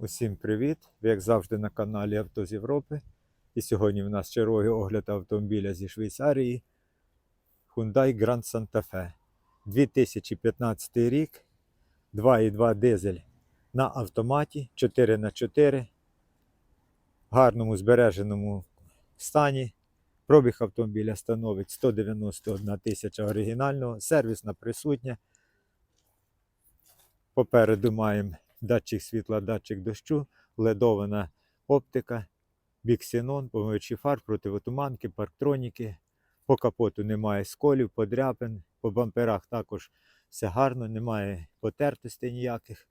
Усім привіт! Ви як завжди на каналі Авто з Європи. І сьогодні в нас черговий огляд автомобіля зі Швейцарії Hyundai Grand Santa Fe. 2015 рік, 2,2 дизель на автоматі 4х4 в гарному збереженому стані. Пробіг автомобіля становить 191 тисяча оригінального, сервісна присутня. Попереду маємо датчик світла, датчик дощу, ледована оптика, біксенон, помивачі фар, противотуманки, парктроніки. По капоту немає сколів, подряпин, по бамперах також все гарно, немає потертостей ніяких.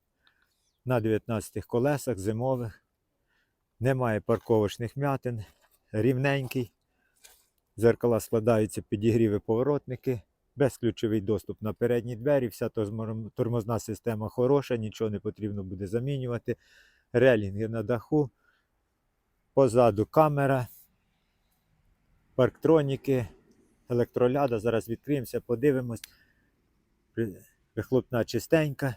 На 19 колесах зимових, немає парковочних м'ятин, рівненький. Зеркала складаються підігріви поворотники, безключовий доступ на передні двері, вся тормозна система хороша, нічого не потрібно буде замінювати. Релінги на даху, позаду камера, парктроніки, електроляда. Зараз відкриємося, подивимось. Вихлопна чистенька.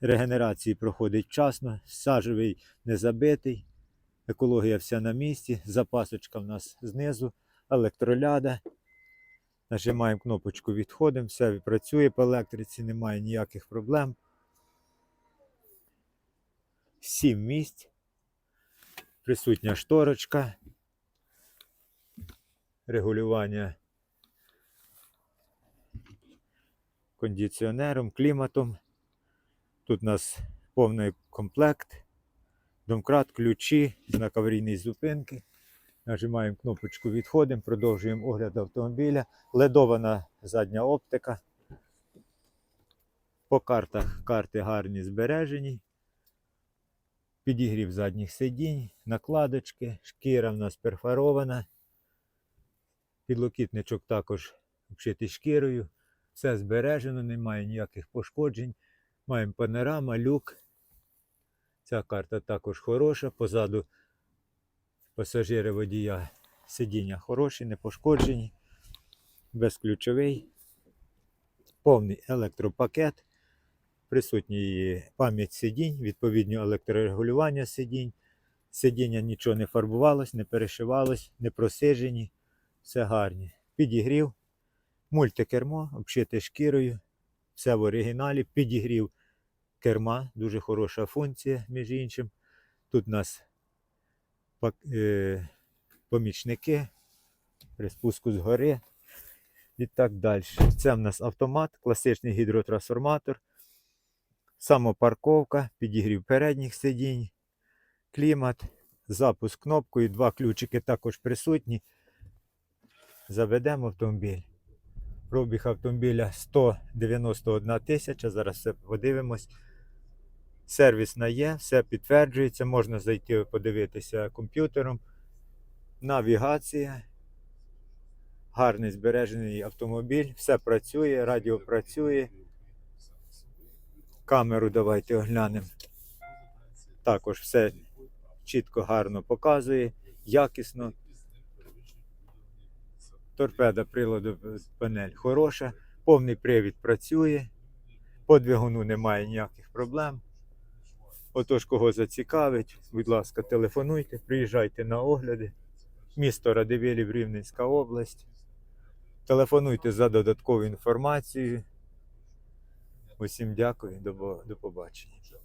Регенерації проходить вчасно, сажевий не забитий, екологія вся на місці, запасочка в нас знизу, електроляда. Нажимаємо кнопочку відходимо, все працює по електриці, немає ніяких проблем. Сім місць. Присутня шторочка. Регулювання кондиціонером, кліматом. Тут у нас повний комплект. Домкрат, ключі, знак аварійної зупинки. Нажимаємо кнопочку відходимо, продовжуємо огляд автомобіля. Ледована задня оптика. По картах карти гарні збережені. Підігрів задніх сидінь, накладочки, шкіра в нас перфорована. Підлокітничок також обшитий шкірою. Все збережено, немає ніяких пошкоджень. Маємо панорама, люк. Ця карта також хороша. Позаду пасажири водія сидіння хороші, не пошкоджені, безключовий, повний електропакет, присутній пам'ять сидінь, відповідно електрорегулювання сидінь. Сидіння нічого не фарбувалось, не перешивалось, не просижені, все гарні. Підігрів, мультикермо, обшите шкірою, все в оригіналі, підігрів керма, дуже хороша функція, між іншим. Тут у нас помічники при спуску з гори і так далі. Це в нас автомат, класичний гідротрансформатор, самопарковка, підігрів передніх сидінь, клімат, запуск кнопкою, два ключики також присутні. Заведемо автомобіль. Пробіг автомобіля 191 тисяча. Зараз все подивимось. Сервісна є, все підтверджується, можна зайти подивитися комп'ютером. Навігація. Гарний збережений автомобіль, все працює, радіо працює. Камеру давайте оглянемо. Також все чітко, гарно показує, якісно. Торпеда приладу панель хороша, повний привід працює, по двигуну немає ніяких проблем. Отож, кого зацікавить, будь ласка, телефонуйте, приїжджайте на огляди. Місто Радивілів, Рівненська область. Телефонуйте за додатковою інформацією. Усім дякую, до побачення.